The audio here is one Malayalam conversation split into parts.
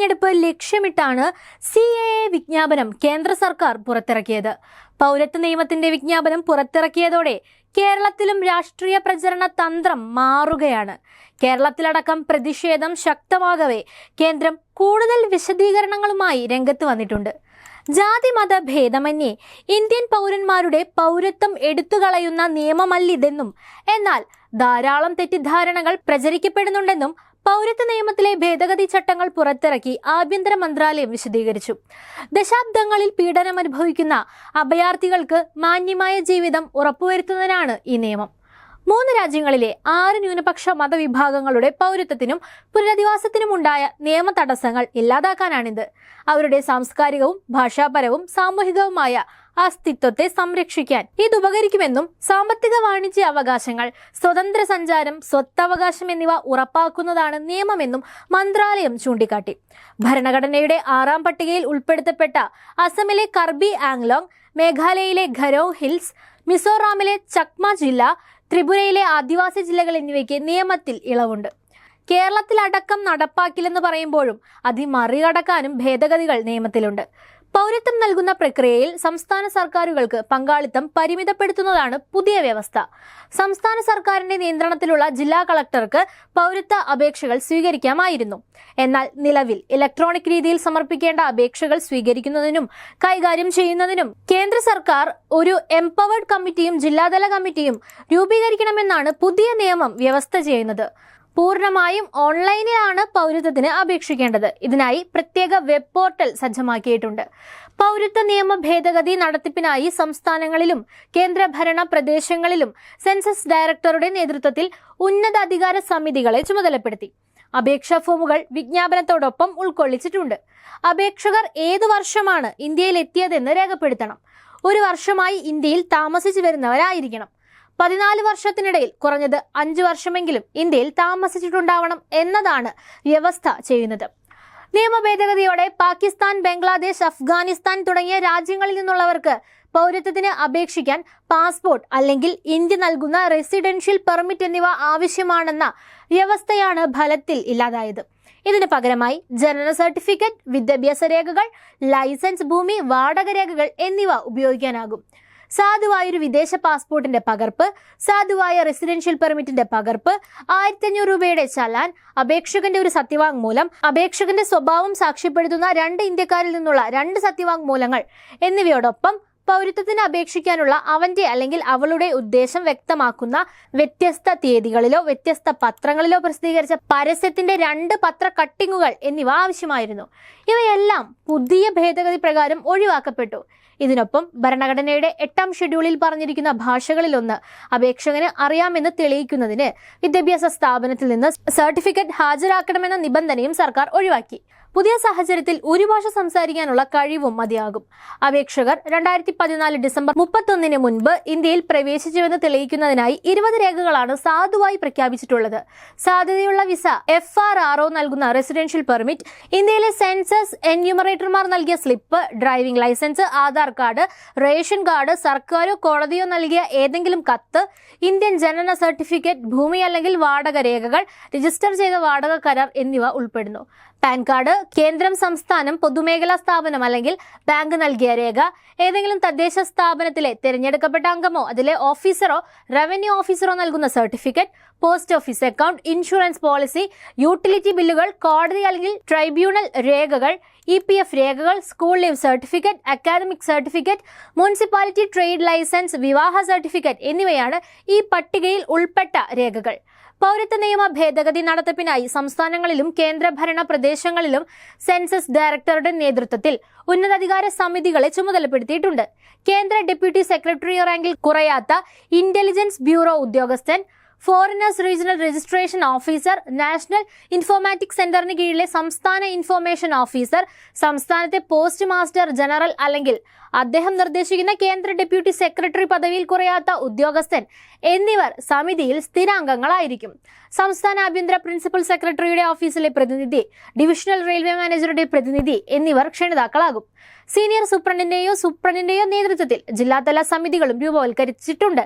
തെരഞ്ഞെടുപ്പ് ലക്ഷ്യമിട്ടാണ് സി എ എ വിജ്ഞാപനം കേന്ദ്ര സർക്കാർ പുറത്തിറക്കിയത്. പൗരത്വ നിയമത്തിന്റെ വിജ്ഞാപനം പുറത്തിറക്കിയതോടെ കേരളത്തിലും രാഷ്ട്രീയ പ്രചരണ തന്ത്രം മാറുകയാണ്. കേരളത്തിലടക്കം പ്രതിഷേധം ശക്തമാകവേ കേന്ദ്രം കൂടുതൽ വിശദീകരണങ്ങളുമായി രംഗത്ത് വന്നിട്ടുണ്ട്. ജാതി മത ഭേദമന്യേ ഇന്ത്യൻ പൗരന്മാരുടെ പൗരത്വം എടുത്തുകളയുന്ന നിയമമല്ലിതെന്നും എന്നാൽ ധാരാളം തെറ്റിദ്ധാരണകൾ പ്രചരിക്കപ്പെടുന്നുണ്ടെന്നും പൗരത്വ നിയമത്തിലെ ഭേദഗതി ചട്ടങ്ങൾ പുറത്തിറക്കി ആഭ്യന്തര മന്ത്രാലയം വിശദീകരിച്ചു. ദശാബ്ദങ്ങളിൽ പീഡനം അനുഭവിക്കുന്ന അഭയാർത്ഥികൾക്ക് മാന്യമായ ജീവിതം ഉറപ്പുവരുത്തുന്നതിനാണ് ഈ നിയമം. മൂന്ന് രാജ്യങ്ങളിലെ ആറ് ന്യൂനപക്ഷ മതവിഭാഗങ്ങളുടെ പൗരത്വത്തിനും പുനരധിവാസത്തിനുമുണ്ടായ നിയമ തടസ്സങ്ങൾ ഇല്ലാതാക്കാനാണിത്. അവരുടെ സാംസ്കാരികവും ഭാഷാപരവും സാമൂഹികവുമായ അസ്തിത്വത്തെ സംരക്ഷിക്കാൻ ഇത് ഉപകരിക്കുമെന്നും സാമ്പത്തിക വാണിജ്യ അവകാശങ്ങൾ സ്വതന്ത്ര സഞ്ചാരം സ്വത്തവകാശം എന്നിവ ഉറപ്പാക്കുന്നതാണ് നിയമമെന്നും മന്ത്രാലയം ചൂണ്ടിക്കാട്ടി. ഭരണഘടനയുടെ ആറാം പട്ടികയിൽ ഉൾപ്പെടുത്തപ്പെട്ട അസമിലെ കർബി ആംഗ്ലോങ് മേഘാലയയിലെ ഖരോ ഹിൽസ് മിസോറാമിലെ ചക്മ ജില്ല ത്രിപുരയിലെ ആദിവാസി ജില്ലകൾ എന്നിവയ്ക്ക് നിയമത്തിൽ ഇളവുണ്ട്. കേരളത്തിലടക്കം നടപ്പാക്കില്ലെന്ന് പറയുമ്പോഴും അത് മറികടക്കാനും ഭേദഗതികൾ നിയമത്തിലുണ്ട്. പൗരത്വം നൽകുന്ന പ്രക്രിയയിൽ സംസ്ഥാന സർക്കാരുകൾക്ക് പങ്കാളിത്തം പരിമിതപ്പെടുത്തുന്നതാണ് പുതിയ വ്യവസ്ഥ. സംസ്ഥാന സർക്കാരിന്റെ നിയന്ത്രണത്തിലുള്ള ജില്ലാ കളക്ടർക്ക് പൗരത്വ അപേക്ഷകൾ സ്വീകരിക്കാമായിരുന്നു. എന്നാൽ നിലവിൽ ഇലക്ട്രോണിക് രീതിയിൽ സമർപ്പിക്കേണ്ട അപേക്ഷകൾ സ്വീകരിക്കുന്നതിനും കൈകാര്യം ചെയ്യുന്നതിനും കേന്ദ്ര സർക്കാർ ഒരു എംപവേർഡ് കമ്മിറ്റിയും ജില്ലാതല കമ്മിറ്റിയും രൂപീകരിക്കണമെന്നാണ് പുതിയ നിയമം വ്യവസ്ഥ ചെയ്യുന്നത്. പൂർണമായും ഓൺലൈനിലാണ് പൗരത്വത്തിന് അപേക്ഷിക്കേണ്ടത്. ഇതിനായി പ്രത്യേക വെബ് പോർട്ടൽ സജ്ജമാക്കിയിട്ടുണ്ട്. പൗരത്വ നിയമ ഭേദഗതി നടത്തിപ്പിനായി സംസ്ഥാനങ്ങളിലും കേന്ദ്രഭരണ പ്രദേശങ്ങളിലും സെൻസസ് ഡയറക്ടറുടെ നേതൃത്വത്തിൽ ഉന്നതാധികാര സമിതികളെ ചുമതലപ്പെടുത്തി. അപേക്ഷാ ഫോമുകൾ വിജ്ഞാപനത്തോടൊപ്പം ഉൾക്കൊള്ളിച്ചിട്ടുണ്ട്. അപേക്ഷകർ ഏതു വർഷമാണ് ഇന്ത്യയിൽ എത്തിയതെന്ന് രേഖപ്പെടുത്തണം. ഒരു വർഷമായി ഇന്ത്യയിൽ താമസിച്ചു വരുന്നവരായിരിക്കണം. പതിനാല് വർഷത്തിനിടയിൽ കുറഞ്ഞത് അഞ്ച് വർഷമെങ്കിലും ഇന്ത്യയിൽ താമസിച്ചിട്ടുണ്ടാവണം എന്നതാണ് വ്യവസ്ഥ ചെയ്യുന്നത്. നിയമ ഭേദഗതിയോടെ പാകിസ്ഥാൻ ബംഗ്ലാദേശ് അഫ്ഗാനിസ്ഥാൻ തുടങ്ങിയ രാജ്യങ്ങളിൽ നിന്നുള്ളവർക്ക് പൗരത്വത്തിന് അപേക്ഷിക്കാൻ പാസ്പോർട്ട് അല്ലെങ്കിൽ ഇന്ത്യ നൽകുന്ന റെസിഡൻഷ്യൽ പെർമിറ്റ് എന്നിവ ആവശ്യമാണെന്ന വ്യവസ്ഥയാണ് ഫലത്തിൽ ഇല്ലാതായത്. ഇതിന് പകരമായി ജനന സർട്ടിഫിക്കറ്റ് വിദ്യാഭ്യാസ രേഖകൾ ലൈസൻസ് ഭൂമി വാടക രേഖകൾ എന്നിവ ഉപയോഗിക്കാനാകും. സാധുവായ ഒരു വിദേശ പാസ്പോർട്ടിന്റെ പകർപ്പ് സാധുവായ റെസിഡൻഷ്യൽ പെർമിറ്റിന്റെ പകർപ്പ് ആയിരത്തി അഞ്ഞൂറ് രൂപയുടെ ചലാൻ അപേക്ഷകന്റെ ഒരു സത്യവാങ്മൂലം അപേക്ഷകന്റെ സ്വഭാവം സാക്ഷ്യപ്പെടുത്തുന്ന രണ്ട് ഇന്ത്യക്കാരിൽ നിന്നുള്ള രണ്ട് സത്യവാങ്മൂലങ്ങൾ എന്നിവയോടൊപ്പം പൗരത്വത്തിന് അപേക്ഷിക്കാനുള്ള അവന്റെ അല്ലെങ്കിൽ അവളുടെ ഉദ്ദേശം വ്യക്തമാക്കുന്ന വ്യത്യസ്ത തീയതികളിലോ വ്യത്യസ്ത പത്രങ്ങളിലോ പ്രസിദ്ധീകരിച്ച പരസ്യത്തിന്റെ രണ്ട് പത്ര കട്ടിങ്ങുകൾ എന്നിവ ആവശ്യമായിരുന്നു. ഇവയെല്ലാം പുതിയ ഭേദഗതി പ്രകാരം ഒഴിവാക്കപ്പെട്ടു. ഇതിനൊപ്പം ഭരണഘടനയുടെ എട്ടാം ഷെഡ്യൂളിൽ പറഞ്ഞിരിക്കുന്ന ഭാഷകളിലൊന്ന് അപേക്ഷകന് അറിയാമെന്ന് തെളിയിക്കുന്നതിന് വിദ്യാഭ്യാസ സ്ഥാപനത്തിൽ നിന്ന് സർട്ടിഫിക്കറ്റ് ഹാജരാക്കണമെന്ന നിബന്ധനയും സർക്കാർ ഒഴിവാക്കി. പുതിയ സാഹചര്യത്തിൽ ഒരു ഭാഷ സംസാരിക്കാനുള്ള കഴിവും മതിയാകും. അപേക്ഷകർ രണ്ടായിരത്തി പതിനാല് ഡിസംബർ മുപ്പത്തൊന്നിന് മുൻപ് ഇന്ത്യയിൽ പ്രവേശിച്ചുവെന്ന് തെളിയിക്കുന്നതിനായി ഇരുപത് രേഖകളാണ് സാധുവായി പ്രഖ്യാപിച്ചിട്ടുള്ളത്. സാധ്യതയുള്ള visa F R R O നൽകുന്ന റെസിഡൻഷ്യൽ പെർമിറ്റ് ഇന്ത്യയിലെ സെൻസസ് എന്യൂമറേറ്റർമാർ നൽകിയ slip driving licence Aadhaar card ration card സർക്കാരോ കോടതിയോ നൽകിയ ഏതെങ്കിലും കത്ത് ഇന്ത്യൻ ജനന സർട്ടിഫിക്കറ്റ് ഭൂമി അല്ലെങ്കിൽ വാടക രേഖകൾ രജിസ്റ്റർ ചെയ്ത വാടക കരാർ എന്നിവ ഉൾപ്പെടുന്നു. പാൻ കാർഡ് കേന്ദ്രം സംസ്ഥാനം പൊതുമേഖലാ സ്ഥാപനം അല്ലെങ്കിൽ ബാങ്ക് നൽകിയ രേഖ ഏതെങ്കിലും തദ്ദേശ സ്ഥാപനത്തിലെ തിരഞ്ഞെടുക്കപ്പെട്ട അംഗമോ അതിലെ ഓഫീസറോ റവന്യൂ ഓഫീസറോ നൽകുന്ന certificate post office account insurance policy utility ബില്ലുകൾ കോടതി അല്ലെങ്കിൽ ട്രൈബ്യൂണൽ രേഖകൾ ഇ പി എഫ് രേഖകൾ school leave certificate academic certificate municipality trade licence വിവാഹ സർട്ടിഫിക്കറ്റ് എന്നിവയാണ് ഈ പട്ടികയിൽ ഉൾപ്പെട്ട രേഖകൾ. പൗരത്വ നിയമ ഭേദഗതി നടത്തിപ്പിനായി സംസ്ഥാനങ്ങളിലും കേന്ദ്രഭരണ പ്രദേശങ്ങളിലും സെൻസസ് ഡയറക്ടറുടെ നേതൃത്വത്തിൽ ഉന്നതാധികാര സമിതികളെ ചുമതലപ്പെടുത്തിയിട്ടുണ്ട്. കേന്ദ്ര ഡെപ്യൂട്ടി സെക്രട്ടറി റാങ്കിൽ കുറയാത്ത ഇന്റലിജൻസ് ബ്യൂറോ ഉദ്യോഗസ്ഥൻ foreigners regional registration officer national informatic സെന്ററിന് കീഴിലെ സംസ്ഥാന ഇൻഫോർമേഷൻ ഓഫീസർ സംസ്ഥാനത്തെ പോസ്റ്റ് മാസ്റ്റർ ജനറൽ അല്ലെങ്കിൽ അദ്ദേഹം നിർദ്ദേശിക്കുന്ന കേന്ദ്ര ഡെപ്യൂട്ടി സെക്രട്ടറി പദവിയിൽ കുറയാത്ത ഉദ്യോഗസ്ഥൻ എന്നിവർ സമിതിയിൽ സ്ഥിരാംഗങ്ങളായിരിക്കും. സംസ്ഥാന ആഭ്യന്തര പ്രിൻസിപ്പൽ സെക്രട്ടറിയുടെ ഓഫീസിലെ പ്രതിനിധി ഡിവിഷണൽ റെയിൽവേ മാനേജറുടെ പ്രതിനിധി എന്നിവർ ക്ഷണിതാക്കളാകും. സീനിയർ സൂപ്രണ്ടിന്റെയോ സൂപ്രണ്ടിന്റെയോ നേതൃത്വത്തിൽ ജില്ലാതല സമിതികളും രൂപവൽക്കരിച്ചിട്ടുണ്ട്.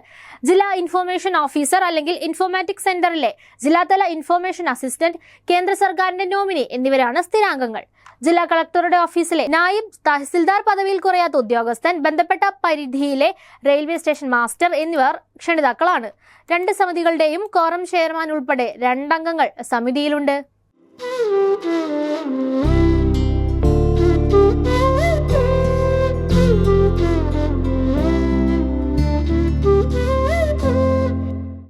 ജില്ലാ ഇൻഫോർമേഷൻ ഓഫീസർ അല്ലെങ്കിൽ ഇൻഫോർമാറ്റിക് സെന്ററിലെ ജില്ലാതല ഇൻഫോർമേഷൻ അസിസ്റ്റന്റ് കേന്ദ്ര സർക്കാരിന്റെ നോമിനി എന്നിവരാണ് സ്ഥിരാംഗങ്ങൾ. ജില്ലാ കളക്ടറുടെ ഓഫീസിലെ നായിബ് തഹസിൽദാർ പദവിയിൽ കുറയാത്ത ഉദ്യോഗസ്ഥൻ ബന്ധപ്പെട്ട പരിധിയിലെ റെയിൽവേ സ്റ്റേഷൻ മാസ്റ്റർ എന്നിവർ ക്ഷണിതാക്കളാണ്. രണ്ട് സമിതികളുടെയും കോറം ചെയർമാൻ ഉൾപ്പെടെ രണ്ടംഗങ്ങൾ സമിതിയിലുണ്ട്.